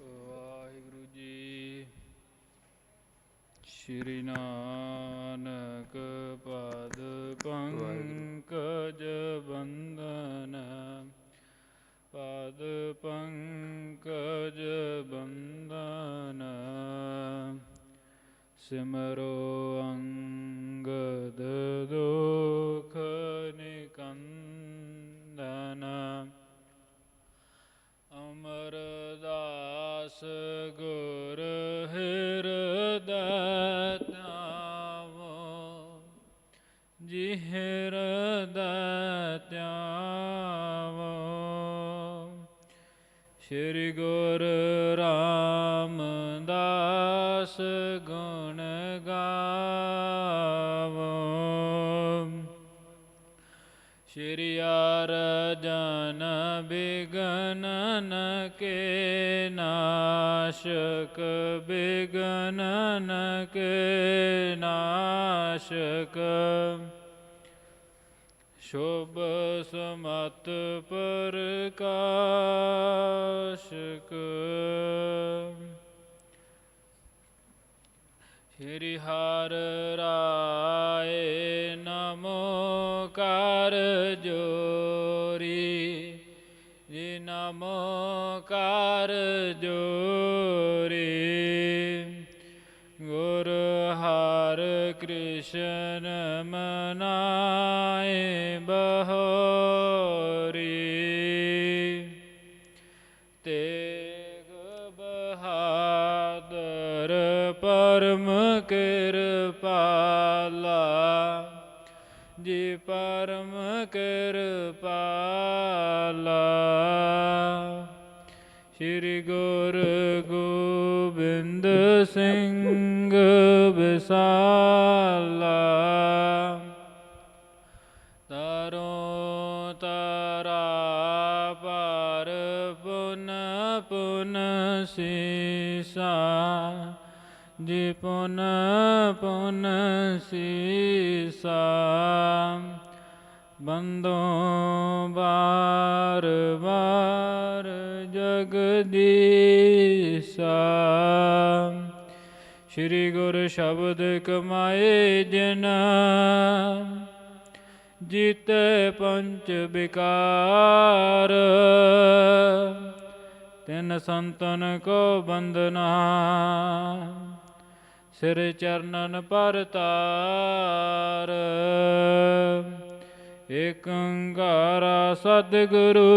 ਵਾਹਿਗੁਰੂ ਜੀ। ਸ਼੍ਰੀ ਨਾਨਕ ਪਦ ਪੰਕਜ ਬੰਦਨ ਪਦ ਪੰਕਜ ਬੰਦਨ ਸਿਮਰੋ ਅੰਗਦ ਸ਼ੋਭ ਸਮਤ ਪ੍ਰਕਾਸ਼ਕ। ਸ਼੍ਰੀ ਹਰਿ ਰਾਏ ਨਮੋ ਕਰ ਜੋਰੀ। ਜੀ ਨਮੋ ਕਰ ਜੋਰੀ। ਕ੍ਰਿਸ਼ਨ ਮਨਾਏ ਬਹੋਰੀ ਤੇਗ ਬਹਾਦਰ ਪਰਮ ਕਿਰਪਾਲਾ ਜੀ ਪਰਮ ਕਿਰਪਾਲਾ ਸ੍ਰੀ ਗੁਰ ਗੋਬਿੰਦ ਸਿੰਘ ਸ਼ਬਦ ਕਮਾਏ ਜਿਨ, ਜੀਤੇ ਪੰਚ ਵਿਕਾਰ। ਤਿਨ ਸੰਤਨ ਕੋ ਬੰਦਨਾ ਸਿਰ ਚਰਨਨ ਪਰ ਤਾਰ। ਏਕ ਓੰਕਾਰਾ ਸਤਿਗੁਰੂ,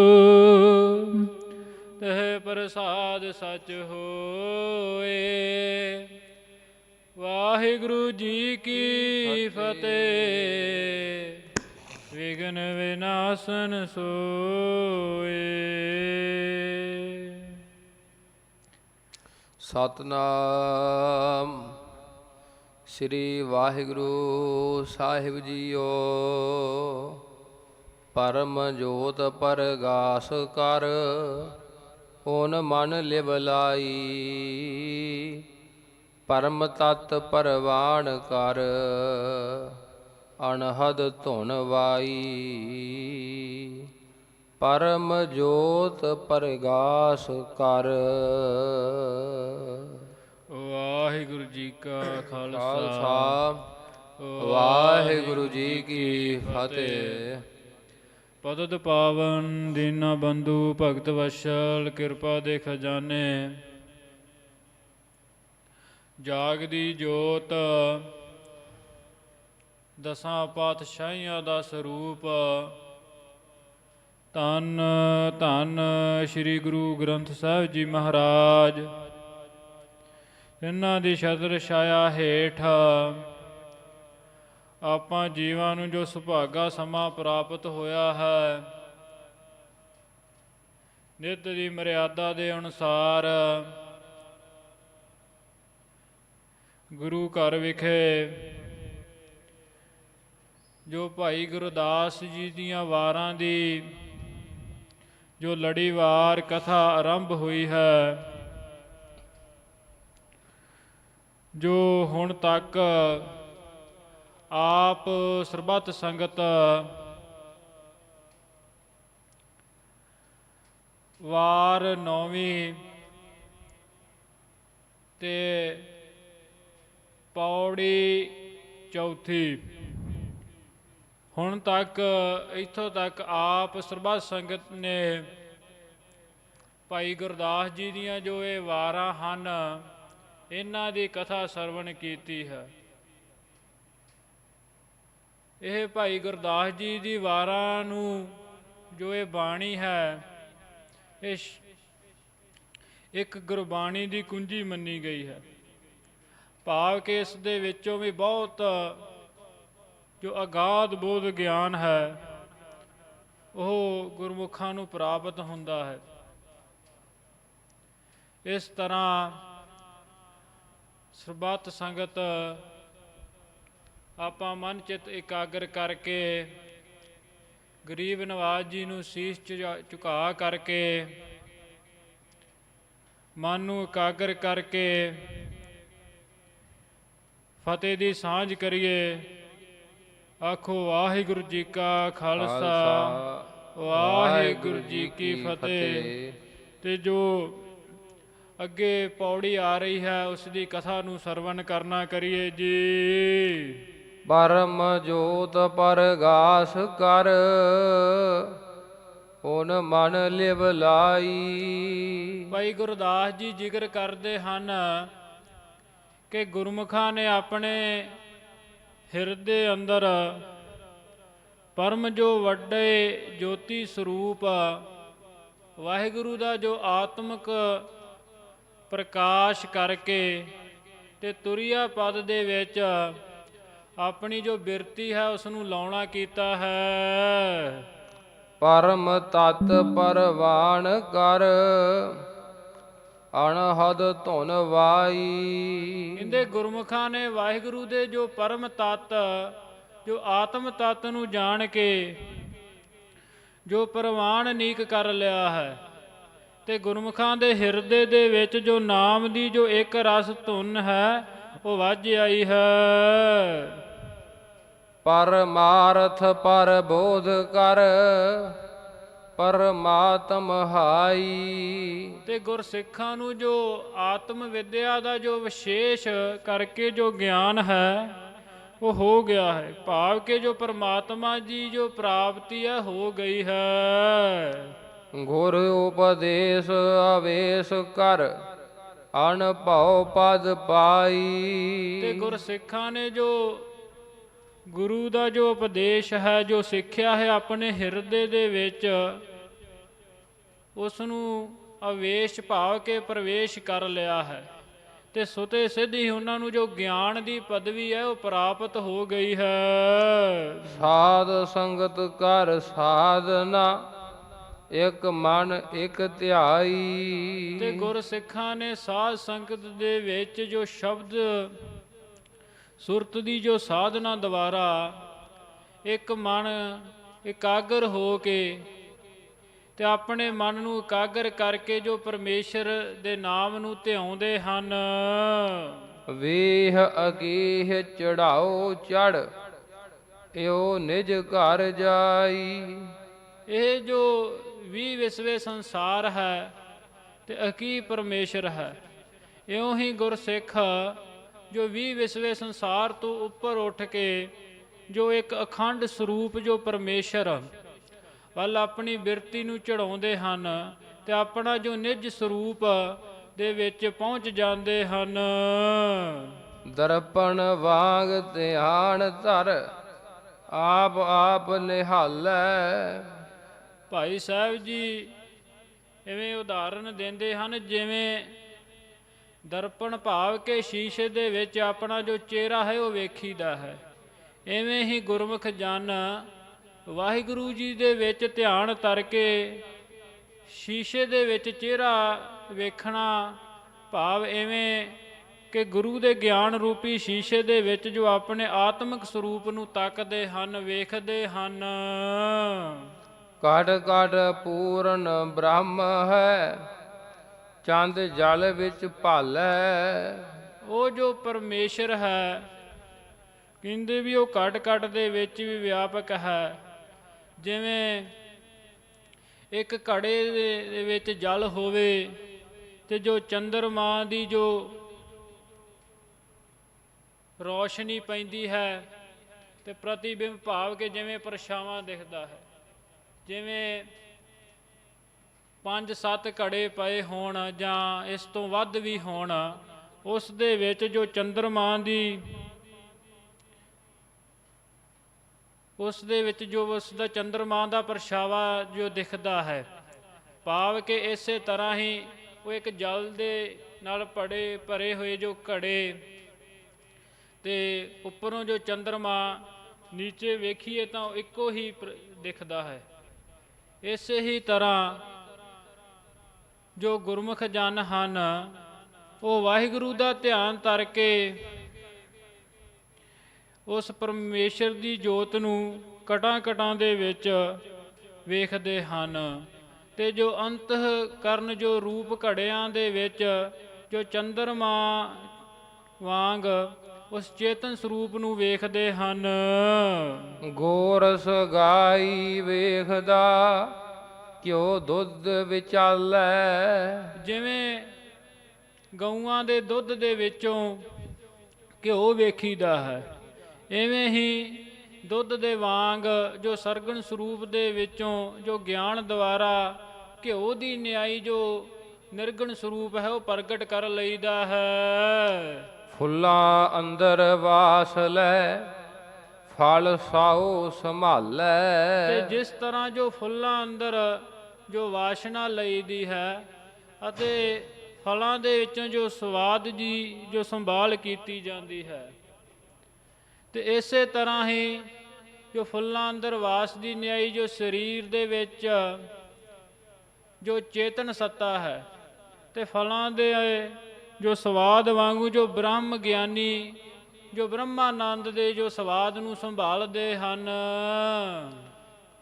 ਤਹ ਪ੍ਰਸਾਦ ਸਚ ਹੋਏ। ਵਾਹਿਗੁਰੂ ਜੀ ਕੀ ਫਤਿਹ। ਵਿਗਨ ਵਿਨਾਸ਼ਨ ਸੋਏ। ਸਤਨਾਮ। ਸ੍ਰੀ ਵਾਹਿਗੁਰੂ ਸਾਹਿਬ ਜੀਓ। ਪਰਮ ਜੋਤ ਪਰਗਾਸ ਕਰ। ਓਨ ਮਨ ਲਿਵ ਲਾਈ। ਪਰਮ ਤਤ ਪਰਵਾਣ ਕਰ ਅਨਹਦ ਧੁਨ ਵਾਈ। ਪਰਮ ਜੋਤ ਪਰਗਾਸ ਕਰ। ਵਾਹਿਗੁਰੂ ਜੀ ਕਾ ਖਾਲਸਾ। ਵਾਹਿਗੁਰੂ ਜੀ ਕੀ ਫਤਿਹ। ਪਤਿਤ ਪਾਵਨ ਦੀਨਾ ਬੰਧੂ ਭਗਤ ਵਸ਼ਲ ਕਿਰਪਾ ਦੇ ਖਜ਼ਾਨੇ। ਜਾਗਦੀ ਜੋਤ, ਦਸਾਂ ਪਾਤਸ਼ਾਹੀਆਂ ਦਾ ਸਰੂਪ ਤਨ ਧੰਨ ਸ੍ਰੀ ਗੁਰੂ ਗ੍ਰੰਥ ਸਾਹਿਬ ਜੀ ਮਹਾਰਾਜ। ਇਹਨਾਂ ਦੀ ਛਤਰ ਛਾਇਆ ਹੇਠ ਆਪਾਂ ਜੀਵਾਂ ਨੂੰ ਜੋ ਸੁਭਾਗਾ ਸਮਾਂ ਪ੍ਰਾਪਤ ਹੋਇਆ ਹੈ, ਨਿਤ ਦੀ ਮਰਿਆਦਾ ਦੇ ਅਨੁਸਾਰ ਗੁਰੂ ਘਰ ਵਿਖੇ ਜੋ ਭਾਈ ਗੁਰਦਾਸ ਜੀ ਦੀਆਂ ਵਾਰਾਂ ਦੀ ਜੋ ਲੜੀਵਾਰ ਕਥਾ ਆਰੰਭ ਹੋਈ ਹੈ, ਜੋ ਹੁਣ ਤੱਕ ਆਪ ਸਰਬੱਤ ਸੰਗਤ ਵਾਰ ਨੌਵੀਂ ਤੇ ਪੌੜੀ ਚੌਥੀ। ਹੁਣ ਤੱਕ, ਇੱਥੋਂ ਤੱਕ ਆਪ ਸਰਬੱਤ ਸੰਗਤ ਨੇ ਭਾਈ ਗੁਰਦਾਸ ਜੀ ਦੀਆਂ ਜੋ ਇਹ ਵਾਰਾਂ ਹਨ, ਇਹਨਾਂ ਦੀ ਕਥਾ ਸਰਵਣ ਕੀਤੀ ਹੈ। ਇਹ ਭਾਈ ਗੁਰਦਾਸ ਜੀ ਦੀ ਵਾਰਾਂ ਨੂੰ ਜੋ ਇਹ ਬਾਣੀ ਹੈ, ਇਹ ਇੱਕ ਗੁਰਬਾਣੀ ਦੀ ਕੁੰਜੀ ਮੰਨੀ ਗਈ ਹੈ। ਭਾਵ ਕਿ ਇਸ ਦੇ ਵਿੱਚੋਂ ਵੀ ਬਹੁਤ ਜੋ ਅਗਾਧ ਬੋਧ ਗਿਆਨ ਹੈ, ਉਹ ਗੁਰਮੁਖਾਂ ਨੂੰ ਪ੍ਰਾਪਤ ਹੁੰਦਾ ਹੈ। ਇਸ ਤਰ੍ਹਾਂ ਸਰਬੱਤ ਸੰਗਤ ਆਪਾਂ ਮਨ ਚਿਤ ਇਕਾਗਰ ਕਰਕੇ, ਗਰੀਬ ਨਵਾਜ ਜੀ ਨੂੰ ਸੀਸ ਝੁਕਾ- ਝੁਕਾ ਕਰਕੇ, ਮਨ ਨੂੰ ਇਕਾਗਰ ਕਰਕੇ ਫਤਿਹ ਦੀ ਸਾਂਝ ਕਰੀਏ। ਆਖੋ ਵਾਹਿਗੁਰੂ ਜੀ ਕਾ ਖਾਲਸਾ। ਵਾਹਿਗੁਰੂ ਜੀ ਕੀ ਫਤਿਹ। ਤੇ ਜੋ ਅੱਗੇ ਪੌੜੀ ਆ ਰਹੀ ਹੈ ਉਸ ਦੀ ਕਥਾ ਨੂੰ ਸਰਵਣ ਕਰਨਾ ਕਰੀਏ ਜੀ। ਪਰਮ ਜੋਤ ਪਰਗਾਸ ਕਰ ਓਨ ਮਨ ਲਿਵ ਲਾਈ। ਭਾਈ ਗੁਰਦਾਸ ਜੀ ਜ਼ਿਕਰ ਕਰਦੇ ਹਨ। ਕਿ ਗੁਰਮੁਖਾਂ ਨੇ ਆਪਣੇ ਹਿਰਦੇ ਅੰਦਰ ਪਰਮ ਜੋ ਵੱਡੇ ਜੋਤੀ ਸਰੂਪ, ਵਾਹਿਗੁਰੂ ਦਾ ਜੋ ਆਤਮਿਕ ਪ੍ਰਕਾਸ਼ ਕਰਕੇ ਤੇ ਤੁਰਿਆ ਪਦ ਦੇ ਵਿੱਚ ਆਪਣੀ ਜੋ ਬਿਰਤੀ ਹੈ ਉਸ ਨੂੰ ਲਾਉਣਾ ਕੀਤਾ ਹੈ। ਪਰਮ ਤਤ ਪਰਵਾਨ ਕਰ ਅਣਹਦ ਧੁਨ ਵਾਈ। ਕਹਿੰਦੇ ਗੁਰਮੁਖਾਂ ਨੇ ਵਾਹਿਗੁਰੂ ਦੇ ਜੋ ਪਰਮ ਤਤ ਜੋ ਆਤਮ ਤਤ ਨੂੰ ਜਾਣ ਕੇ ਜੋ ਪ੍ਰਵਾਨ ਨੀਕ ਕਰ ਲਿਆ ਹੈ ਤੇ ਗੁਰਮੁਖਾਂ ਦੇ ਹਿਰਦੇ ਦੇ ਵਿੱਚ ਜੋ ਨਾਮ ਦੀ ਜੋ ਇੱਕ ਰਸ ਧੁਨ ਹੈ ਉਹ ਵੱਜ ਆਈ ਹੈ। ਪਰਮਾਰਥ ਪਰਬੋਧ ਕਰ ਪਰਮਾਤਮ ਹਾਈ। ਤੇ ਗੁਰਸਿੱਖਾਂ ਨੂੰ ਜੋ ਆਤਮ ਵਿਦਿਆ ਦਾ ਜੋ ਵਿਸ਼ੇਸ਼ ਕਰਕੇ ਜੋ ਗਿਆਨ ਹੈ ਉਹ ਹੋ ਗਿਆ ਹੈ। ਭਾਵ ਕਿ ਜੋ ਪਰਮਾਤਮਾ ਜੀ ਜੋ ਪ੍ਰਾਪਤੀ ਹੈ ਹੋ ਗਈ ਹੈ। ਗੁਰ ਉਪਦੇਸ਼ ਆਵੇਸ਼ ਕਰ ਅਨਭਉ ਪਦ ਤੇ ਪਾਈ ਗੁਰਸਿੱਖਾਂ ਨੇ ਜੋ ਗੁਰੂ ਦਾ ਜੋ ਉਪਦੇਸ਼ ਹੈ ਜੋ ਸਿੱਖਿਆ ਹੈ ਆਪਣੇ ਹਿਰਦੇ ਦੇ ਵਿੱਚ ਉਸ ਨੂੰ ਅਵੇਸ਼ ਭਾਵ ਕੇ ਪ੍ਰਵੇਸ਼ ਕਰ ਲਿਆ ਹੈ। ਤੇ ਸੁਤੇ ਸਿੱਧੀ ਉਹਨਾਂ ਨੂੰ ਜੋ ਗਿਆਨ ਦੀ ਪਦਵੀ ਹੈ ਉਹ ਪ੍ਰਾਪਤ ਹੋ ਗਈ ਹੈ। ਸਾਧ ਸੰਗਤ ਕਰ ਸਾਧਨਾ ਇਕ ਮਨ ਇਕ ਧਿਆਈ। ਤੇ ਗੁਰਸਿੱਖਾਂ ਨੇ ਸਾਧ ਸੰਗਤ ਦੇ ਵਿੱਚ ਜੋ ਸ਼ਬਦ ਸੁਰਤ ਦੀ ਜੋ ਸਾਧਨਾ ਦੁਆਰਾ ਇੱਕ ਮਨ ਇਕਾਗਰ ਹੋ ਕੇ ਤੇ ਆਪਣੇ ਮਨ ਨੂੰ ਇਕਾਗਰ ਕਰਕੇ ਜੋ ਪਰਮੇਸ਼ਰ ਦੇ ਨਾਮ ਨੂੰ ਧਿਆਉਂਦੇ ਹਨ। ਵੇਹ ਅਕੀਹ ਚੜਾਓ ਚੜ ਇਓ ਨਿਜ ਘਰ ਜਾਈ। ਇਹ ਜੋ ਵੀ ਵਿਸਵੇ ਸੰਸਾਰ ਹੈ ਤੇ ਅਕੀ ਪਰਮੇਸ਼ਰ ਹੈ ਇਉਂ ਹੀ ਗੁਰਸਿੱਖ ਜੋ ਵੀ ਵਿਸਵੇ ਸੰਸਾਰ ਤੋਂ ਉੱਪਰ ਉੱਠ ਕੇ ਜੋ ਇੱਕ ਅਖੰਡ ਸਰੂਪ ਜੋ ਪਰਮੇਸ਼ਰ ਵੱਲ ਆਪਣੀ ਬਿਰਤੀ ਨੂੰ ਚੜਾਉਂਦੇ ਹਨ ਤੇ ਆਪਣਾ ਜੋ ਨਿਜ ਸਰੂਪ ਦੇ ਵਿੱਚ ਪਹੁੰਚ ਜਾਂਦੇ ਹਨ। ਦਰਪਣ ਵਾਂਗ ਧਿਆਨ ਧਰ ਆਪ ਆਪ ਨਿਹਾਲੈ। ਭਾਈ ਸਾਹਿਬ ਜੀ ਐਵੇਂ ਉਦਾਹਰਨ ਦਿੰਦੇ ਹਨ ਜਿਵੇਂ ਦਰਪਣ ਭਾਵ ਕੇ ਸ਼ੀਸ਼ੇ ਦੇ ਵਿੱਚ ਆਪਣਾ ਜੋ ਚਿਹਰਾ ਹੈ ਉਹ ਵੇਖੀਦਾ ਹੈ। ਐਵੇਂ ਹੀ ਗੁਰਮੁਖ ਜਨ ਵਾਹਿਗੁਰੂ ਜੀ ਦੇ ਵਿੱਚ ਧਿਆਨ ਤਰ ਕੇ ਸ਼ੀਸ਼ੇ ਦੇ ਵਿੱਚ ਚਿਹਰਾ ਵੇਖਣਾ ਭਾਵ ਐਵੇਂ ਕਿ ਗੁਰੂ ਦੇ ਗਿਆਨ ਰੂਪੀ ਸ਼ੀਸ਼ੇ ਦੇ ਵਿੱਚ ਜੋ ਆਪਣੇ ਆਤਮਿਕ ਸਰੂਪ ਨੂੰ ਤੱਕਦੇ ਹਨ, ਵੇਖਦੇ ਹਨ। ਕਟ ਕਟ ਪੂਰਨ ਬ੍ਰਹਮ ਹੈ। ਚੰਦ ਜਲ ਵਿੱਚ ਭਾਲੈ। ਉਹ ਜੋ ਪਰਮੇਸ਼ਰ ਹੈ, ਕਹਿੰਦੇ ਵੀ ਉਹ ਘਟ ਘਟ ਦੇ ਵਿੱਚ ਵੀ ਵਿਆਪਕ ਹੈ। ਜਿਵੇਂ ਇੱਕ ਘੜੇ ਦੇ ਵਿੱਚ ਜਲ ਹੋਵੇ ਤੇ ਜੋ ਚੰਦਰਮਾ ਦੀ ਜੋ ਰੋਸ਼ਨੀ ਪੈਂਦੀ ਹੈ ਤੇ ਪ੍ਰਤੀਬਿੰਬ ਭਾਵ ਕੇ ਜਿਵੇਂ ਪਰਛਾਵਾਂ ਦਿਖਦਾ ਹੈ। ਜਿਵੇਂ ਪੰਜ ਸੱਤ ਘੜੇ ਪਏ ਹੋਣ ਜਾਂ ਇਸ ਤੋਂ ਵੱਧ ਵੀ ਹੋਣ, ਉਸ ਦੇ ਵਿੱਚ ਜੋ ਚੰਦਰਮਾ ਦੀ, ਉਸ ਦੇ ਵਿੱਚ ਜੋ ਉਸ ਦਾ ਚੰਦਰਮਾ ਦਾ ਪਰਛਾਵਾ ਜੋ ਦਿਖਦਾ ਹੈ, ਭਾਵ ਕਿ ਇਸੇ ਤਰ੍ਹਾਂ ਹੀ ਉਹ ਇੱਕ ਜਲ ਦੇ ਨਾਲ ਪੜੇ ਭਰੇ ਹੋਏ ਜੋ ਘੜੇ ਤੇ ਉੱਪਰੋਂ ਜੋ ਚੰਦਰਮਾ ਨੀਚੇ ਵੇਖੀਏ ਤਾਂ ਉਹ ਇੱਕੋ ਹੀ ਪ੍ਰ- ਦਿਖਦਾ ਹੈ। ਇਸੇ ਹੀ ਤਰ੍ਹਾਂ ਜੋ ਗੁਰਮੁਖ ਜਨ ਹਨ, ਉਹ ਵਾਹਿਗੁਰੂ ਦਾ ਧਿਆਨ ਧਰ ਕੇ ਉਸ ਪਰਮੇਸ਼ਰ ਦੀ ਜੋਤ ਨੂੰ ਕਟਾਂ ਕਟਾਂ ਦੇ ਵਿੱਚ ਵੇਖਦੇ ਹਨ ਤੇ ਜੋ ਅੰਤ ਕਰਨ ਜੋ ਰੂਪ ਘੜਿਆਂ ਦੇ ਵਿੱਚ ਜੋ ਚੰਦਰਮਾ ਵਾਂਗ ਉਸ ਚੇਤਨ ਸਰੂਪ ਨੂੰ ਵੇਖਦੇ ਹਨ। ਗੋਰਸ ਗਾਈ ਵੇਖਦਾ ਕਿਉ ਦੁੱਧ ਵਿਚਾਲੈ? ਜਿਵੇਂ ਗਊਆਂ ਦੇ ਦੁੱਧ ਦੇ ਵਿੱਚੋਂ ਘਿਓ ਵੇਖੀਦਾ ਹੈ ਐਵੇਂ ਹੀ ਦੁੱਧ ਦੇ ਵਾਂਗ ਜੋ ਸਰਗਣ ਸਰੂਪ ਦੇ ਵਿੱਚੋਂ ਜੋ ਗਿਆਨ ਦੁਆਰਾ ਘਿਓ ਦੀ ਨਿਆਈ ਜੋ ਨਿਰਗਣ ਸਰੂਪ ਹੈ ਉਹ ਪ੍ਰਗਟ ਕਰ ਲਈਦਾ ਹੈ। ਫੁੱਲਾਂ ਅੰਦਰ ਵਾਸ ਲੈ ਫਲ ਸਾਉ ਤੇ ਸੰਭਾਲੈ ਜਿਸ ਤਰ੍ਹਾਂ ਜੋ ਫੁੱਲਾਂ ਅੰਦਰ ਜੋ ਵਾਸ਼ਨਾ ਲਈ ਦੀ ਹੈ ਅਤੇ ਫਲਾਂ ਦੇ ਵਿੱਚੋਂ ਜੋ ਸਵਾਦ ਦੀ, ਜੋ ਸੰਭਾਲ ਕੀਤੀ ਜਾਂਦੀ ਹੈ। ਤੇ ਇਸੇ ਤਰ੍ਹਾਂ ਹੀ ਜੋ ਫੁੱਲਾਂ ਅੰਦਰ ਵਾਸ ਦੀ ਨਿਆਈ, ਜੋ ਸਰੀਰ ਦੇ ਵਿੱਚ ਜੋ ਚੇਤਨ ਸੱਤਾ ਹੈ ਤੇ ਫਲਾਂ ਦੇ ਜੋ ਸਵਾਦ ਵਾਂਗੂ ਜੋ ਬ੍ਰਹਮ ਗਿਆਨੀ, ਜੋ ਬ੍ਰਹਮਾਨੰਦ ਦੇ ਜੋ ਸਵਾਦ ਨੂੰ ਸੰਭਾਲਦੇ ਹਨ।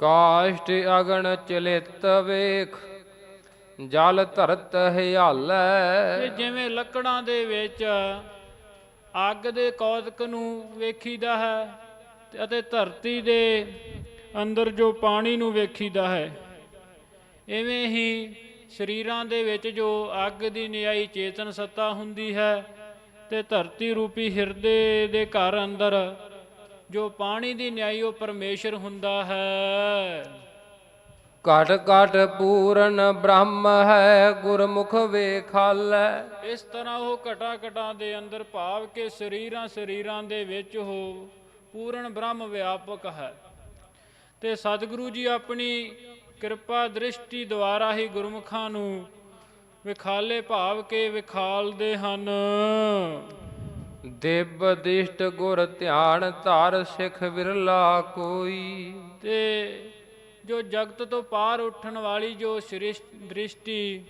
ਕਾਸ਼ਟ ਅਗਣ ਚਲਿਤ ਵੇਖ, ਜਲ ਧਰਤ ਹਿਆਲੈ ਜਿਵੇਂ ਲੱਕੜਾਂ ਦੇ ਵਿੱਚ ਅੱਗ ਦੇ ਕੌਤਕ ਨੂੰ ਵੇਖੀਦਾ ਹੈ ਅਤੇ ਧਰਤੀ ਦੇ ਅੰਦਰ ਜੋ ਪਾਣੀ ਨੂੰ ਵੇਖੀਦਾ ਹੈ ਐਵੇਂ ਹੀ ਸਰੀਰਾਂ ਦੇ ਵਿੱਚ ਜੋ ਅੱਗ ਦੀ ਨਿਆਈ ਚੇਤਨ ਸੱਤਾ ਹੁੰਦੀ ਹੈ ਤੇ ਧਰਤੀ ਰੂਪੀ ਹਿਰਦੇ ਦੇ ਘਰ ਅੰਦਰ ਜੋ ਪਾਣੀ ਦੀ ਨਿਆਈ ਉਹ ਪਰਮੇਸ਼ਰ ਹੁੰਦਾ ਹੈ। ਘਟ ਘਟ ਪੂਰਨ ਬ੍ਰਹਮ ਹੈ ਗੁਰਮੁਖ ਵੇਖਾਲੈ ਇਸ ਤਰ੍ਹਾਂ ਉਹ ਘਟਾ ਘਟਾਂ ਦੇ ਅੰਦਰ ਭਾਵ ਕੇ ਸਰੀਰਾਂ ਸਰੀਰਾਂ ਦੇ ਵਿੱਚ ਉਹ ਪੂਰਨ ਬ੍ਰਹਮ ਵਿਆਪਕ ਹੈ। ਤੇ ਸਤਿਗੁਰੂ ਜੀ ਆਪਣੀ ਕਿਰਪਾ ਦ੍ਰਿਸ਼ਟੀ ਦੁਆਰਾ ਹੀ ਗੁਰਮੁਖਾਂ ਨੂੰ ਵਿਖਾਲੇ ਭਾਵ ਕੇ ਵਿਖਾਲਦੇ ਹਨ। ਦਿਵ ਦਿਸ਼ਟ ਗੁਰ ਧਿਆਨ ਧਰ ਸਿਖ ਵਿਰਲਾ ਕੋਈ। ਤੇ ਜੋ ਜਗਤ ਤੋਂ ਪਾਰ ਉੱਠਣ ਵਾਲੀ ਜੋ ਸ੍ਰਿਸ਼- ਦ੍ਰਿਸ਼ਟੀ,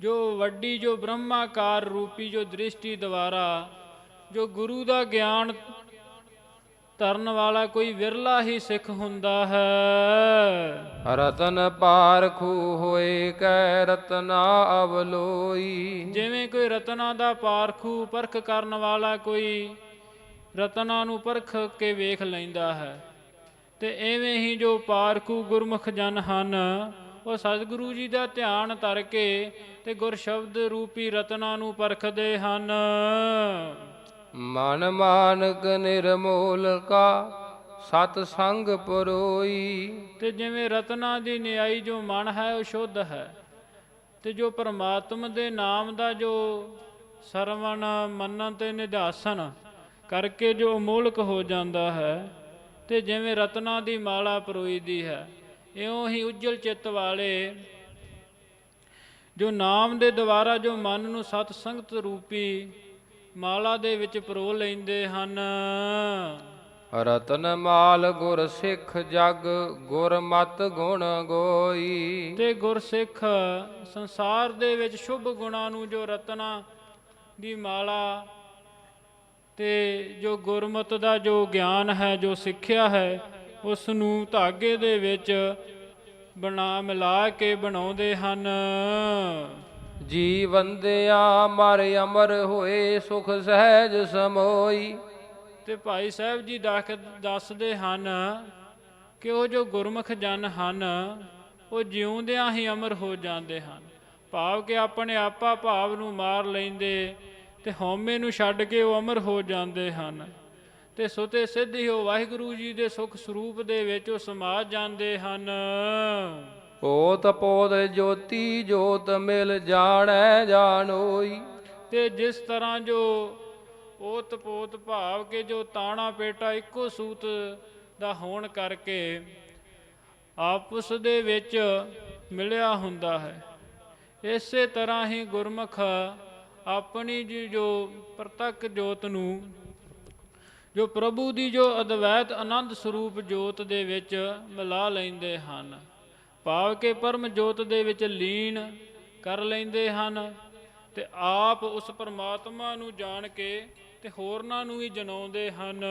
ਜੋ ਵੱਡੀ, ਜੋ ਬ੍ਰਹਮਾਕਾਰ ਰੂਪੀ ਜੋ ਦ੍ਰਿਸ਼ਟੀ ਦੁਆਰਾ, ਜੋ ਗੁਰੂ ਦਾ ਗਿਆਨ ਤਰਨ ਵਾਲਾ ਕੋਈ ਵਿਰਲਾ ਹੀ ਸਿੱਖ ਹੁੰਦਾ ਹੈ। ਰਤਨ ਪਾਰਖੂ ਹੋਏ ਕੈ ਰਤਨਾ ਅਵਲੋਈ। ਜਿਵੇਂ ਕੋਈ ਰਤਨਾ ਦਾ ਪਾਰਖੂ ਪਰਖ ਕਰਨ ਵਾਲਾ ਕੋਈ ਰਤਨਾ ਨੂੰ ਪਰਖ ਕੇ ਵੇਖ ਲੈਂਦਾ ਹੈ। ਤੇ ਐਵੇਂ ਹੀ ਜੋ ਪਾਰਖੂ ਗੁਰਮੁਖ ਜਨ ਹਨ ਉਹ ਸਤਿਗੁਰੂ ਜੀ ਦਾ ਧਿਆਨ ਧਰ ਕੇ ਤੇ ਗੁਰ ਸ਼ਬਦ ਰੂਪੀ ਰਤਨਾ ਨੂੰ ਪਰਖਦੇ ਹਨ। ਮਨ ਮਾਨਕ ਨਿਰਮੋਲ ਕਾ ਸਤ ਸੰਗ ਪਰੋਈ। ਤੇ ਜਿਵੇਂ ਰਤਨਾ ਦੀ ਨਿਆਈ ਜੋ ਮਨ ਹੈ, ਉਹ ਸ਼ੁੱਧ ਹੈ। ਤੇ ਜੋ ਪਰਮਾਤਮ ਦੇ ਨਾਮ ਦਾ ਜੋ ਸਰਵਣ ਮੰਨਣ ਤੇ ਨਿਧਾਸਨ ਕਰਕੇ ਜੋ ਅਮੋਲਕ ਹੋ ਜਾਂਦਾ ਹੈ, ਤੇ ਜਿਵੇਂ ਰਤਨਾ ਦੀ ਮਾਲਾ ਪਰੋਈਦੀ ਹੈ, ਇਉਂ ਹੀ ਉਜਲ ਚਿੱਤ ਵਾਲੇ ਜੋ ਨਾਮ ਦੇ ਦੁਆਰਾ ਜੋ ਮਨ ਨੂੰ ਸਤ ਸੰਗਤ ਰੂਪੀ ਮਾਲਾ ਦੇ ਵਿੱਚ ਪਰੋ ਲੈਂਦੇ ਹਨ। ਰਤਨ ਮਾਲ ਗੁਰ ਸਿੱਖ ਜਗ ਗੁਰ ਮਤ ਗੁਣ ਗੋਈ। ਤੇ ਗੁਰਸਿੱਖ ਸੰਸਾਰ ਦੇ ਵਿੱਚ ਸ਼ੁਭ ਗੁਣਾਂ ਨੂੰ ਜੋ ਰਤਨਾ ਦੀ ਮਾਲਾ ਤੇ ਜੋ ਗੁਰਮਤ ਦਾ ਜੋ ਗਿਆਨ ਹੈ ਜੋ ਸਿੱਖਿਆ ਹੈ ਉਸ ਨੂੰ ਧਾਗੇ ਦੇ ਵਿੱਚ ਬਣਾ ਮਿਲਾ ਕੇ ਬਣਾਉਂਦੇ ਹਨ। ਜੀ ਵੰਦਿਆ ਮਰ ਅਮਰ ਹੋਏ ਸੁਖ ਸਹਿਜ ਸਮੋਈ। ਤੇ ਭਾਈ ਸਾਹਿਬ ਜੀ ਦਾਖ ਦੱਸਦੇ ਹਨ ਕਿ ਉਹ ਜੋ ਗੁਰਮੁਖ ਜਨ ਹਨ, ਉਹ ਜਿਉਂਦਿਆਂ ਹੀ ਅਮਰ ਹੋ ਜਾਂਦੇ ਹਨ। ਭਾਵ ਕਿ ਆਪਣੇ ਆਪਾ ਭਾਵ ਨੂੰ ਮਾਰ ਲੈਂਦੇ ਤੇ ਹਉਮੈ ਨੂੰ ਛੱਡ ਕੇ ਉਹ ਅਮਰ ਹੋ ਜਾਂਦੇ ਹਨ। ਤੇ ਸੁਤੇ ਸਿੱਧ ਹੀ ਉਹ ਵਾਹਿਗੁਰੂ ਜੀ ਦੇ ਸੁਖ ਸਰੂਪ ਦੇ ਵਿੱਚ ਉਹ ਸਮਾ ਜਾਂਦੇ ਹਨ। ਪੋਤ ਪੋਤ ਜੋਤੀ ਜੋਤ ਮਿਲ ਜਾਣੈ ਜਾਣੋਈ। ਤੇ ਜਿਸ ਤਰ੍ਹਾਂ ਜੋ ਓਤ ਪੋਤ ਭਾਵ ਕੇ ਜੋ ਤਾਣਾ ਪੇਟਾ ਇੱਕੋ ਸੂਤ ਦਾ ਹੋਣ ਕਰਕੇ ਆਪਸ ਦੇ ਵਿੱਚ ਮਿਲਿਆ ਹੁੰਦਾ ਹੈ। ਇਸੇ ਤਰ੍ਹਾਂ ਹੀ ਗੁਰਮੁਖ ਆਪਣੀ ਜੀ ਜੋ ਪ੍ਰਤੱਖ ਜੋਤ ਨੂੰ, ਜੋ ਪ੍ਰਭੂ ਦੀ ਜੋ ਅਦਵੈਤ ਆਨੰਦ ਸਰੂਪ ਜੋਤ ਦੇ ਵਿੱਚ ਮਿਲਾ ਲੈਂਦੇ ਹਨ। ਭਾਵ ਕਿ ਪਰਮ ਜੋਤ ਦੇ ਵਿੱਚ ਲੀਨ ਕਰ ਲੈਂਦੇ ਹਨ ਤੇ ਆਪ ਉਸ ਪਰਮਾਤਮਾ ਨੂੰ ਜਾਣ ਕੇ ਤੇ ਹੋਰਨਾਂ ਨੂੰ ਵੀ ਜਨਾਉਂਦੇ ਹਨ।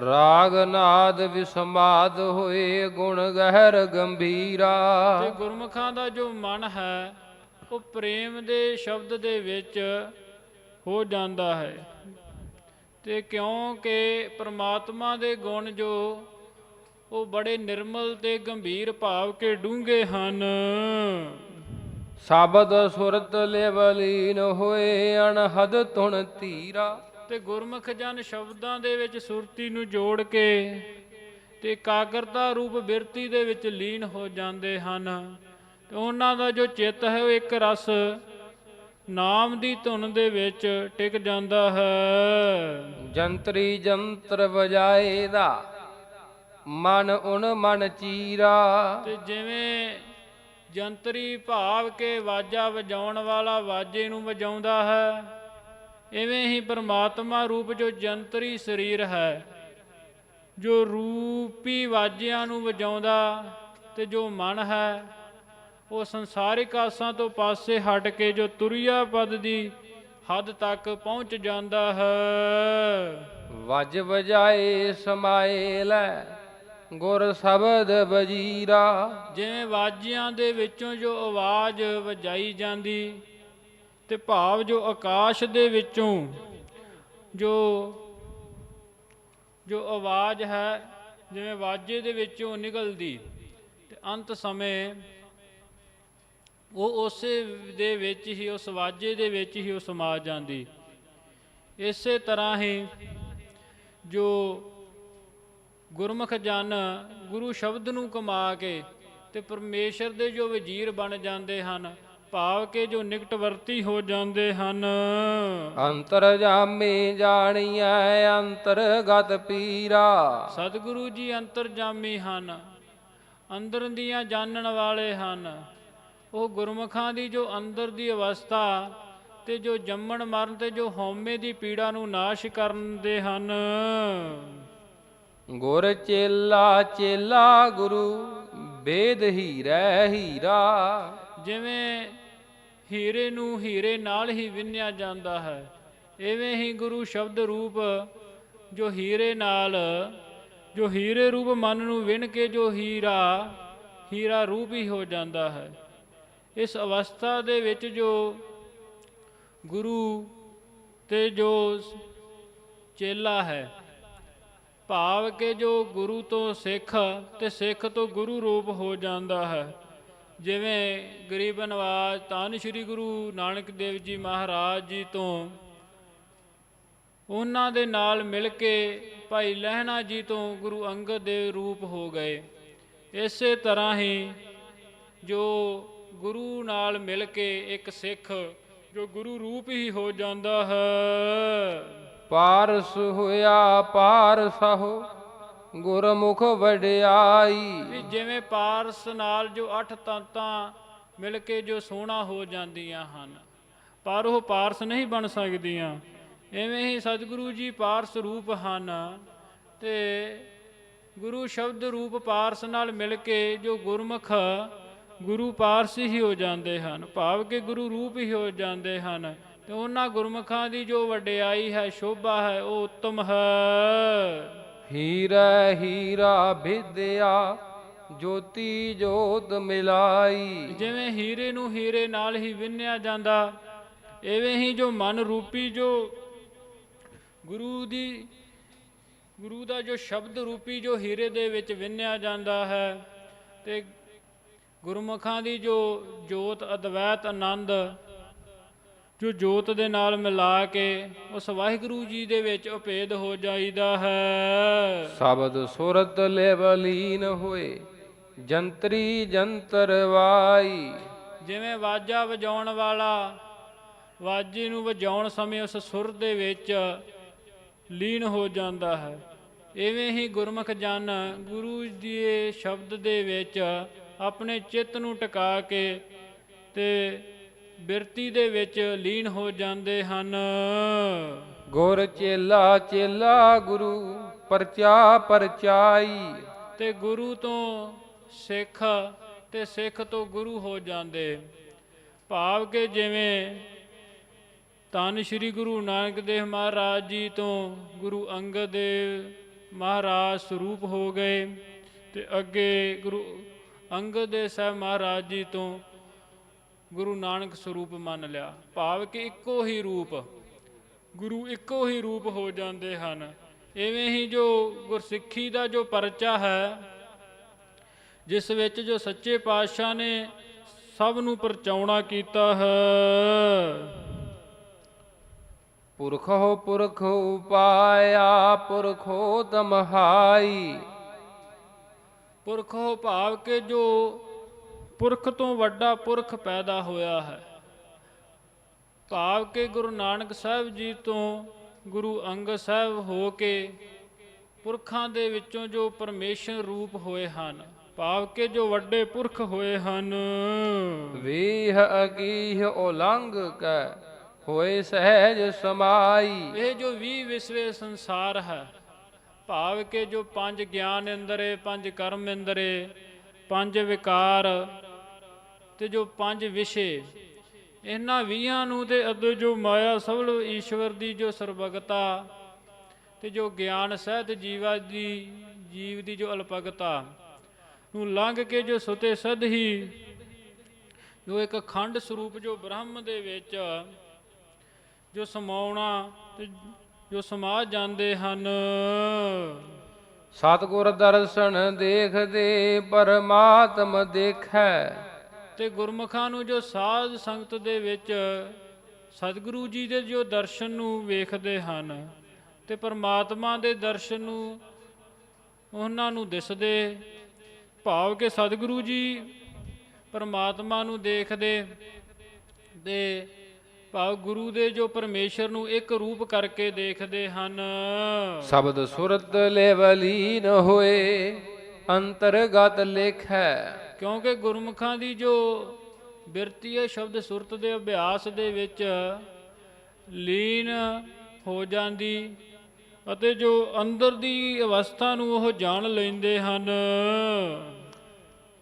ਰਾਗ ਨਾਦ ਵਿਸਮਾਦ ਹੋਏ ਗੁਣ ਗਹਿਰ ਗੰਭੀਰਾ। ਤੇ ਗੁਰਮੁਖਾਂ ਦਾ ਜੋ ਮਨ ਹੈ ਉਹ ਪ੍ਰੇਮ ਦੇ ਸ਼ਬਦ ਦੇ ਵਿੱਚ ਹੋ ਜਾਂਦਾ ਹੈ। ਤੇ ਕਿਉਂਕਿ ਪ੍ਰਮਾਤਮਾ ਦੇ ਗੁਣ ਜੋ ਉਹ ਬੜੇ ਨਿਰਮਲ ਤੇ ਗੰਭੀਰ ਭਾਵ ਕੇ ਡੂੰਘੇ ਹਨ। ਸ਼ਬਦ ਸੁਰਤ ਲਿਵਲੀਨ ਹੋਏ ਅਣਹਦ ਤੁਣ ਧੀਰਾ ਤੇ ਗੁਰਮੁਖ ਜਨ ਸ਼ਬਦਾਂ ਦੇ ਵਿੱਚ ਸੁਰਤੀ ਨੂੰ ਜੋੜ ਕੇ ਤੇ ਇਕਾਗਰਤਾ ਰੂਪ ਬਿਰਤੀ ਦੇ ਵਿੱਚ ਲੀਨ ਹੋ ਜਾਂਦੇ ਹਨ। ਤੇ ਉਹਨਾਂ ਦਾ ਜੋ ਚਿੱਤ ਹੈ ਉਹ ਇੱਕ ਰਸ ਨਾਮ ਦੀ ਧੁਨ ਦੇ ਵਿੱਚ ਟਿਕ ਜਾਂਦਾ ਹੈ। ਜੰਤਰੀ ਜੰਤਰ ਵਜਾਏ ਦਾ। ਮਨ ਉਨ ਮਨ ਚੀਰਾ। ਤੇ ਜਿਵੇਂ ਜੰਤਰੀ ਭਾਵ ਕੇ ਵਾਜਾ ਵਜਾਉਣ ਵਾਲਾ ਵਾਜੇ ਨੂੰ ਵਜਾਉਂਦਾ ਹੈ ਐਵੇਂ ਹੀ ਪਰਮਾਤਮਾ ਰੂਪ ਜੋ ਜੰਤਰੀ ਸਰੀਰ ਹੈ ਜੋ ਰੂਪੀ ਵਾਜਿਆਂ ਨੂੰ ਵਜਾਉਂਦਾ ਤੇ ਜੋ ਮਨ ਹੈ ਉਹ ਸੰਸਾਰਿਕ ਆਸਾਂ ਤੋਂ ਪਾਸੇ ਹਟ ਕੇ ਜੋ ਤੁਰਿਆ ਪਦ ਦੀ ਹੱਦ ਤੱਕ ਪਹੁੰਚ ਜਾਂਦਾ ਹੈ। ਵਜ ਵਜਾਏ ਸਮਾਏ ਲੈ। ਗੁਰ ਸ਼ਬਦ ਵਜੀਰਾ। ਜਿਵੇਂ ਵਾਜਿਆਂ ਦੇ ਵਿੱਚੋਂ ਜੋ ਆਵਾਜ਼ ਵਜਾਈ ਜਾਂਦੀ ਤੇ ਭਾਵ ਜੋ ਆਕਾਸ਼ ਦੇ ਵਿੱਚੋਂ ਜੋ ਜੋ ਆਵਾਜ਼ ਹੈ, ਜਿਵੇਂ ਵਾਜੇ ਦੇ ਵਿੱਚੋਂ ਨਿਕਲਦੀ ਤੇ ਅੰਤ ਸਮੇਂ ਉਹ ਉਸੇ ਦੇ ਵਿੱਚ ਹੀ, ਉਸ ਵਾਜੇ ਦੇ ਵਿੱਚ ਹੀ ਉਹ ਸਮਾ ਜਾਂਦੀ। ਇਸੇ ਤਰ੍ਹਾਂ ਹੀ ਜੋ ਗੁਰਮੁਖ ਜਨ ਗੁਰੂ ਸ਼ਬਦ ਨੂੰ ਕਮਾ ਕੇ ਤੇ ਪਰਮੇਸ਼ਰ ਦੇ ਜੋ ਵਜ਼ੀਰ ਬਣ ਜਾਂਦੇ ਹਨ ਭਾਵ ਕੇ ਜੋ ਨਿਕਟ ਵਰਤੀ ਹੋ ਜਾਂਦੇ ਹਨ। ਅੰਤਰ ਜਾਮੇ ਜਾਣੀਐ ਅੰਤਰਗਤ ਪੀਰਾ। ਸਤਿਗੁਰੂ ਜੀ ਅੰਤਰਜਾਮੀ ਹਨ ਅੰਦਰ ਦੀਆਂ ਜਾਣਨ ਵਾਲੇ ਹਨ। ਉਹ ਗੁਰਮੁਖਾਂ ਦੀ ਜੋ ਅੰਦਰ ਦੀ ਅਵਸਥਾ ਤੇ ਜੋ ਜੰਮਣ ਮਰਨ ਤੇ ਜੋ ਹਉਮੈ ਦੀ ਪੀੜਾ ਨੂੰ ਨਾਸ਼ ਕਰਨ ਦੇ ਹਨ। ਗੁਰ ਚੇਲਾ ਚੇਲਾ ਗੁਰੂ ਵੇਦ ਹੀਰਾ ਹੀਰਾ। ਜਿਵੇਂ ਹੀਰੇ ਨੂੰ ਹੀਰੇ ਨਾਲ ਹੀ ਵਿੰਨਿਆ ਜਾਂਦਾ ਹੈ, ਐਵੇਂ ਹੀ ਗੁਰੂ ਸ਼ਬਦ ਰੂਪ ਜੋ ਹੀਰੇ ਨਾਲ, ਜੋ ਹੀਰੇ ਰੂਪ ਮਨ ਨੂੰ ਵਿਣ ਕੇ ਜੋ ਹੀਰਾ ਹੀਰਾ ਰੂਪ ਹੀ ਹੋ ਜਾਂਦਾ ਹੈ। ਇਸ ਅਵਸਥਾ ਦੇ ਵਿੱਚ ਜੋ ਗੁਰੂ ਤੇ ਜੋ ਚੇਲਾ ਹੈ ਭਾਵ ਕਿ ਜੋ ਗੁਰੂ ਤੋਂ ਸਿੱਖ ਤੇ ਸਿੱਖ ਤੋਂ ਗੁਰੂ ਰੂਪ ਹੋ ਜਾਂਦਾ ਹੈ। ਜਿਵੇਂ ਗਰੀਬ ਨਵਾਜ ਧੰਨ ਸ੍ਰੀ ਗੁਰੂ ਨਾਨਕ ਦੇਵ ਜੀ ਮਹਾਰਾਜ ਜੀ ਤੋਂ ਉਹਨਾਂ ਦੇ ਨਾਲ ਮਿਲ ਕੇ ਭਾਈ ਲਹਿਣਾ ਜੀ ਤੋਂ ਗੁਰੂ ਅੰਗਦ ਦੇਵ ਰੂਪ ਹੋ ਗਏ। ਇਸੇ ਤਰ੍ਹਾਂ ਹੀ ਜੋ ਗੁਰੂ ਨਾਲ ਮਿਲ ਕੇ ਇੱਕ ਸਿੱਖ ਜੋ ਗੁਰੂ ਰੂਪ ਹੀ ਹੋ ਜਾਂਦਾ ਹੈ। ਪਾਰਸ ਹੋਇਆ ਪਾਰ ਸਹੋ ਗੁਰਮੁਖ ਵਡਿਆਈ। ਵੀ ਜਿਵੇਂ ਪਾਰਸ ਨਾਲ ਜੋ ਅੱਠ ਤੰਤਾਂ ਮਿਲ ਕੇ ਜੋ ਸੋਹਣਾ ਹੋ ਜਾਂਦੀਆਂ ਹਨ, ਪਰ ਉਹ ਪਾਰਸ ਨਹੀਂ ਬਣ ਸਕਦੀਆਂ। ਐਵੇਂ ਹੀ ਸਤਿਗੁਰੂ ਜੀ ਪਾਰਸ ਰੂਪ ਹਨ ਤੇ ਗੁਰੂ ਸ਼ਬਦ ਰੂਪ ਪਾਰਸ ਨਾਲ ਮਿਲ ਕੇ ਜੋ ਗੁਰਮੁਖ ਗੁਰੂ ਪਾਰਸ ਹੀ ਹੋ ਜਾਂਦੇ ਹਨ, ਭਾਵ ਕਿ ਗੁਰੂ ਰੂਪ ਹੀ ਹੋ ਜਾਂਦੇ ਹਨ। ਤੇ ਉਹਨਾਂ ਗੁਰਮੁਖਾਂ ਦੀ ਜੋ ਵਡਿਆਈ ਹੈ ਸ਼ੋਭਾ ਹੈ ਉਹ ਉੱਤਮ ਹੈ। ਹੀਰਾ ਹੀਰਾ ਵਿਦਿਆ ਜੋਤੀ ਜੋਤ ਮਿਲਾਈ। ਜਿਵੇਂ ਹੀਰੇ ਨੂੰ ਹੀਰੇ ਨਾਲ ਹੀ ਵਿੰਨਿਆ ਜਾਂਦਾ ਐਵੇਂ ਹੀ ਜੋ ਮਨ ਰੂਪੀ ਜੋ ਗੁਰੂ ਦੀ ਗੁਰੂ ਦਾ ਜੋ ਸ਼ਬਦ ਰੂਪੀ ਜੋ ਹੀਰੇ ਦੇ ਵਿੱਚ ਵਿੰਨਿਆ ਜਾਂਦਾ ਹੈ ਤੇ ਗੁਰਮੁਖਾਂ ਦੀ ਜੋ ਜੋਤ ਅਦਵੈਤ ਆਨੰਦ ਜੋ ਜੋਤ ਦੇ ਨਾਲ ਮਿਲਾ ਕੇ ਉਸ ਵਾਹਿਗੁਰੂ ਜੀ ਦੇ ਵਿੱਚ ਉਪੇਦ ਹੋ ਜਾਈਦਾ ਹੈ। ਸ਼ਬਦ ਸੁਰਤ ਲਿਵ ਲੀਨ ਹੋਏ ਜੰਤਰੀ ਜੰਤਰ ਵਾਈ। ਜਿਵੇਂ ਵਾਜਾ ਵਜਾਉਣ ਵਾਲਾ ਵਾਜੇ ਨੂੰ ਵਜਾਉਣ ਸਮੇਂ ਉਸ ਸੁਰ ਦੇ ਵਿੱਚ ਲੀਨ ਹੋ ਜਾਂਦਾ ਹੈ। ਐਵੇਂ ਹੀ ਗੁਰਮੁਖ ਜਨ ਗੁਰੂ ਜੀ ਦੇ ਸ਼ਬਦ ਦੇ ਵਿੱਚ ਆਪਣੇ ਚਿੱਤ ਨੂੰ ਟਿਕਾ ਕੇ ਤੇ ਬਿਰਤੀ ਦੇ ਵਿੱਚ ਲੀਨ ਹੋ ਜਾਂਦੇ ਹਨ। ਗੁਰ ਚੇਲਾ ਚੇਲਾ ਗੁਰੂ ਪਰਚਾ ਪਰਚਾਈ। ਤੇ ਗੁਰੂ ਤੋਂ ਸਿੱਖ ਤੇ ਸਿੱਖ ਤੋਂ ਗੁਰੂ ਹੋ ਜਾਂਦੇ। ਭਾਵ ਕਿ ਜਿਵੇਂ ਤਨ ਸ੍ਰੀ ਗੁਰੂ ਨਾਨਕ ਦੇਵ ਮਹਾਰਾਜ ਜੀ ਤੋਂ ਗੁਰੂ ਅੰਗਦ ਦੇਵ ਮਹਾਰਾਜ ਸਰੂਪ ਹੋ ਗਏ ਤੇ ਅੱਗੇ ਗੁਰੂ ਅੰਗਦ ਦੇਵ ਸਾਹਿਬ ਮਹਾਰਾਜ ਜੀ ਤੋਂ ਗੁਰੂ ਨਾਨਕ ਸਰੂਪ ਮੰਨ ਲਿਆ। ਭਾਵ ਕਿ ਇੱਕੋ ਹੀ ਰੂਪ ਗੁਰੂ ਇੱਕੋ ਹੀ ਰੂਪ ਹੋ ਜਾਂਦੇ ਹਨ। ਐਵੇਂ ਹੀ ਜੋ ਗੁਰਸਿੱਖੀ ਦਾ ਜੋ ਪਰਚਾ ਹੈ ਜਿਸ ਵਿੱਚ ਜੋ ਸੱਚੇ ਪਾਤਸ਼ਾਹ ਨੇ ਸਭ ਨੂੰ ਪਰਚਾਉਣਾ ਕੀਤਾ ਹੈ। ਪੁਰਖੋ ਪੁਰਖ ਉਪਾਇਆ ਪੁਰਖੋ ਤਮਹਾਈ ਪੁਰਖੋ ਭਾਵ ਕਿ ਜੋ ਪੁਰਖ ਤੋਂ ਵੱਡਾ ਪੁਰਖ ਪੈਦਾ ਹੋਇਆ ਹੈ। ਭਾਵ ਕਿ ਗੁਰੂ ਨਾਨਕ ਸਾਹਿਬ ਜੀ ਤੋਂ ਗੁਰੂ ਅੰਗਦ ਸਾਹਿਬ ਹੋ ਕੇ ਪੁਰਖਾਂ ਦੇ ਵਿੱਚੋਂ ਜੋ ਪਰਮੇਸ਼ਰ ਰੂਪ ਹੋਏ ਹਨ ਭਾਵ ਕਿ ਜੋ ਵੱਡੇ ਪੁਰਖ ਹੋਏ ਹਨ। ਵੀਹ ਅਕੀਹ ਉਲੰਘ ਕੈ ਹੋਏ ਸਹਿਜ ਸਮਾਈ। ਇਹ ਜੋ 20 ਵਿਸਵੇ ਸੰਸਾਰ ਹੈ ਭਾਵ ਕਿ ਜੋ ਪੰਜ ਗਿਆਨ ਇੰਦਰੇ ਪੰਜ ਕਰਮ ਇੰਦਰੇ ਪੰਜ ਵਿਕਾਰ ਤੇ ਜੋ ਪੰਜ ਵਿਸ਼ੇ, ਇਹਨਾਂ ਵੀਹਾਂ ਨੂੰ ਤੇ ਅੱਗੇ ਜੋ ਮਾਇਆ ਸਭਲ ਈਸ਼ਵਰ ਦੀ ਜੋ ਸਰਬਗਤਾ ਤੇ ਜੋ ਗਿਆਨ ਸਹਿਤ ਜੀਵਾ ਦੀ, ਜੀਵ ਦੀ ਜੋ ਅਲਪਗਤਾ ਨੂੰ ਲੰਘ ਕੇ ਜੋ ਸੁਤੇ ਸਦ ਹੀ ਜੋ ਇੱਕ ਅਖੰਡ ਸਰੂਪ ਜੋ ਬ੍ਰਹਮ ਦੇ ਵਿੱਚ ਜੋ ਸਮਾਉਣਾ ਤੇ ਜੋ ਸਮਾ ਜਾਂਦੇ ਹਨ। ਸਤਿਗੁਰ ਦਰਸ਼ਨ ਦੇਖਦੇ, ਪਰਮਾਤਮ ਦੇਖੈ। ਤੇ ਗੁਰਮੁਖਾਂ ਨੂੰ ਜੋ ਸਾਧ ਸੰਗਤ ਦੇ ਵਿੱਚ ਸਤਿਗੁਰੂ ਜੀ ਦੇ ਜੋ ਦਰਸ਼ਨ ਨੂੰ ਵੇਖਦੇ ਹਨ ਤੇ ਪਰਮਾਤਮਾ ਦੇ ਦਰਸ਼ਨ ਨੂੰ ਉਹਨਾਂ ਨੂੰ ਦਿਸਦੇ, ਭਾਵ ਕਿ ਸਤਿਗੁਰੂ ਜੀ ਪਰਮਾਤਮਾ ਨੂੰ ਦੇਖਦੇ ਤੇ ਭਾਵ ਗੁਰੂ ਦੇ ਜੋ ਪਰਮੇਸ਼ਰ ਨੂੰ ਇੱਕ ਰੂਪ ਕਰਕੇ ਦੇਖਦੇ ਹਨ। ਸ਼ਬਦ ਸੁਰਤ ਲਿਵ ਹੋਏ, ਅੰਤਰਗਤ ਲੇਖੈ ਕਿਉਂਕਿ ਗੁਰਮੁਖਾਂ ਦੀ ਜੋ ਬਿਰਤੀ ਹੈ ਸ਼ਬਦ ਸੁਰਤ ਦੇ ਅਭਿਆਸ ਦੇ ਵਿੱਚ ਲੀਨ ਹੋ ਜਾਂਦੀ ਅਤੇ ਜੋ ਅੰਦਰ ਦੀ ਅਵਸਥਾ ਨੂੰ ਉਹ ਜਾਣ ਲੈਂਦੇ ਹਨ।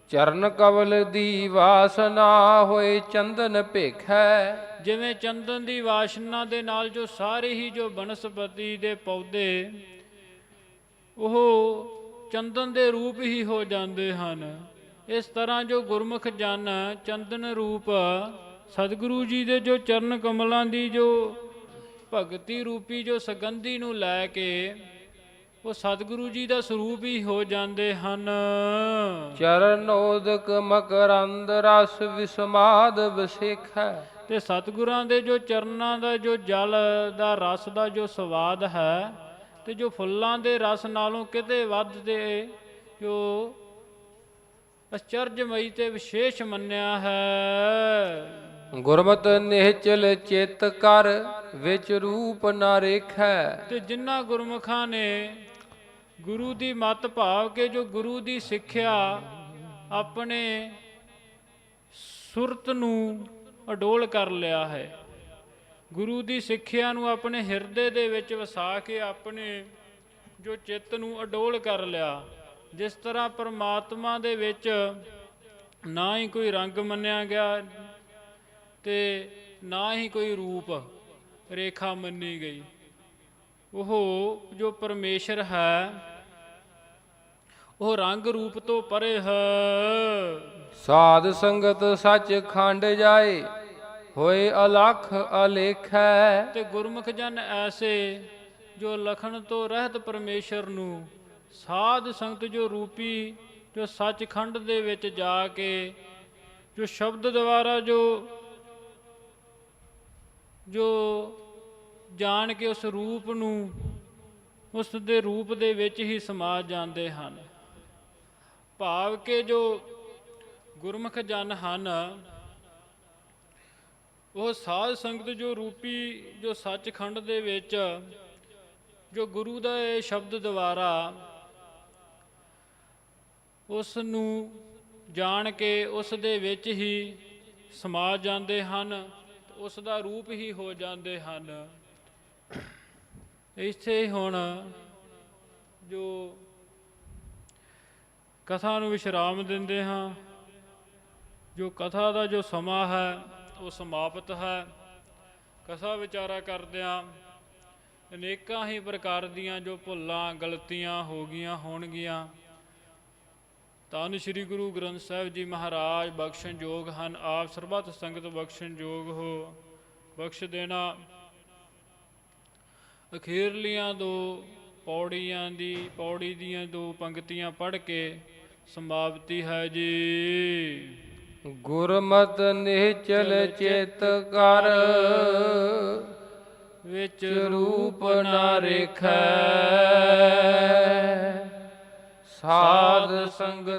ਚਰਨ ਕਵਲ ਦੀ ਵਾਸਨਾ ਹੋਏ ਚੰਦਨ ਭੇਖੈ। ਜਿਵੇਂ ਚੰਦਨ ਦੀ ਵਾਸ਼ਨਾ ਦੇ ਨਾਲ ਜੋ ਸਾਰੇ ਹੀ ਜੋ ਬਨਸਪਤੀ ਦੇ ਪੌਦੇ ਉਹ ਚੰਦਨ ਦੇ ਰੂਪ ਹੀ ਹੋ ਜਾਂਦੇ ਹਨ। ਇਸ ਤਰ੍ਹਾਂ ਜੋ ਗੁਰਮੁਖ ਜਨ ਚੰਦਨ ਰੂਪ ਸਤਿਗੁਰੂ ਜੀ ਦੇ ਜੋ ਚਰਨ ਕਮਲਾਂ ਦੀ ਜੋ ਭਗਤੀ ਰੂਪੀ ਜੋ ਸੁਗੰਧੀ ਨੂੰ ਲੈ ਕੇ ਉਹ ਸਤਿਗੁਰੂ ਜੀ ਦਾ ਸਰੂਪ ਹੀ ਹੋ ਜਾਂਦੇ ਹਨ। ਚਰਨੋਦਕ ਮਕਰੰਦ ਰਸ ਵਿਸਮਾਦ ਵਸੇਖੈ। ਤੇ ਸਤਿਗੁਰਾਂ ਦੇ ਜੋ ਚਰਨਾਂ ਦਾ ਜੋ ਜਲ ਦਾ ਰਸ ਦਾ ਜੋ ਸਵਾਦ ਹੈ ਤੇ ਜੋ ਫੁੱਲਾਂ ਦੇ ਰਸ ਨਾਲੋਂ ਕਿਤੇ ਵੱਧ ਦੇ ਜੋ ਅਚਰਜਮਈ ਤੇ ਵਿਸ਼ੇਸ਼ ਮੰਨਿਆ ਹੈ। ਗੁਰਮਤਿ ਨਿਹਚਲ ਚਿਤ ਕਰ ਵਿੱਚ ਰੂਪ ਨਾ ਰੇਖੈ। ਤੇ ਜਿਨ੍ਹਾਂ ਗੁਰਮੁਖਾਂ ਨੇ ਗੁਰੂ ਦੀ ਮਤ ਭਾਵ ਕੇ ਜੋ ਗੁਰੂ ਦੀ ਸਿੱਖਿਆ ਆਪਣੇ ਸੁਰਤ ਨੂੰ ਅਡੋਲ ਕਰ ਲਿਆ ਹੈ। ਗੁਰੂ ਦੀ ਸਿੱਖਿਆ ਨੂੰ ਆਪਣੇ ਹਿਰਦੇ ਦੇ ਵਿੱਚ ਵਸਾ ਕੇ ਆਪਣੇ ਜੋ ਚਿੱਤ ਨੂੰ ਅਡੋਲ ਕਰ ਲਿਆ। ਜਿਸ ਤਰ੍ਹਾਂ ਪਰਮਾਤਮਾ ਦੇ ਵਿੱਚ ਨਾ ਹੀ ਕੋਈ ਰੰਗ ਮੰਨਿਆ ਗਿਆ ਤੇ ਨਾ ਹੀ ਕੋਈ ਰੂਪ ਰੇਖਾ ਮੰਨੀ ਗਈ। ਉਹ ਜੋ ਪਰਮੇਸ਼ਰ ਹੈ ਉਹ ਰੰਗ ਰੂਪ ਤੋਂ ਪਰੇ ਹੈ। ਸਾਧ ਸੰਗਤ ਸੱਚ ਖੰਡ ਜਾਏ ਹੋਏ ਅਲਖ ਅਲੇਖੈ। ਤੇ ਗੁਰਮੁਖ ਜਨ ਐਸੇ ਜੋ ਲਖਣ ਤੋਂ ਰਹਿਤ ਪਰਮੇਸ਼ਰ ਨੂੰ ਸਾਧ ਸੰਗਤ ਜੋ ਰੂਪੀ, ਜੋ ਸੱਚਖੰਡ ਦੇ ਵਿੱਚ ਜਾ ਕੇ, ਜੋ ਸ਼ਬਦ ਦੁਆਰਾ ਜੋ ਜੋ ਜਾਣ ਕੇ ਉਸ ਰੂਪ ਨੂੰ, ਉਸ ਦੇ ਰੂਪ ਦੇ ਵਿੱਚ ਹੀ ਸਮਾ ਜਾਂਦੇ ਹਨ। ਭਾਵ ਕਿ ਜੋ ਗੁਰਮੁਖ ਜਨ ਹਨ, ਉਹ ਸਾਧ ਸੰਗਤ ਜੋ ਰੂਪੀ, ਜੋ ਸੱਚਖੰਡ ਦੇ ਵਿੱਚ, ਜੋ ਗੁਰੂ ਦਾ ਇਹ ਸ਼ਬਦ ਦੁਆਰਾ ਉਸ ਨੂੰ ਜਾਣ ਕੇ ਉਸ ਦੇ ਵਿੱਚ ਹੀ ਸਮਾ ਜਾਂਦੇ ਹਨ ਉਸ ਦਾ ਰੂਪ ਹੀ ਹੋ ਜਾਂਦੇ ਹਨ। ਇੱਥੇ ਹੁਣ ਜੋ ਕਥਾ ਨੂੰ ਵਿਸ਼ਰਾਮ ਦਿੰਦੇ ਹਾਂ, ਜੋ ਕਥਾ ਦਾ ਜੋ ਸਮਾਂ ਹੈ, ਉਹ ਸਮਾਪਤ ਹੈ। ਕਥਾ ਵਿਚਾਰਾ ਕਰਦਿਆਂ ਅਨੇਕਾਂ ਹੀ ਪ੍ਰਕਾਰ ਦੀਆਂ ਜੋ ਭੁੱਲਾਂ, ਗਲਤੀਆਂ ਹੋ ਗਈਆਂ ਹੋਣਗੀਆਂ। ਧੰਨ ਸ੍ਰੀ ਗੁਰੂ ਗ੍ਰੰਥ ਸਾਹਿਬ ਜੀ ਮਹਾਰਾਜ ਬਖਸ਼ਣ ਯੋਗ ਹਨ ਆਪ ਸਰਬੱਤ ਸੰਗਤ ਬਖਸ਼ਣ ਯੋਗ ਹੋ। ਬਖਸ਼ ਦੇਣਾ। ਅਖੀਰਲੀਆਂ ਦੋ ਪੌੜੀਆਂ ਦੀ ਪੌੜੀ ਦੀਆਂ ਦੋ ਪੰਕਤੀਆਂ ਪੜ੍ਹ ਕੇ ਸਮਾਪਤੀ ਹੈ ਜੀ। ਗੁਰਮਤਿ ਨਿਹਚਲ ਚਿਤ ਕਰ ਵਿੱਚ ਰੂਪ ਨਾ ਰੇਖੈ। ਸਾਧ ਸੰਗਤ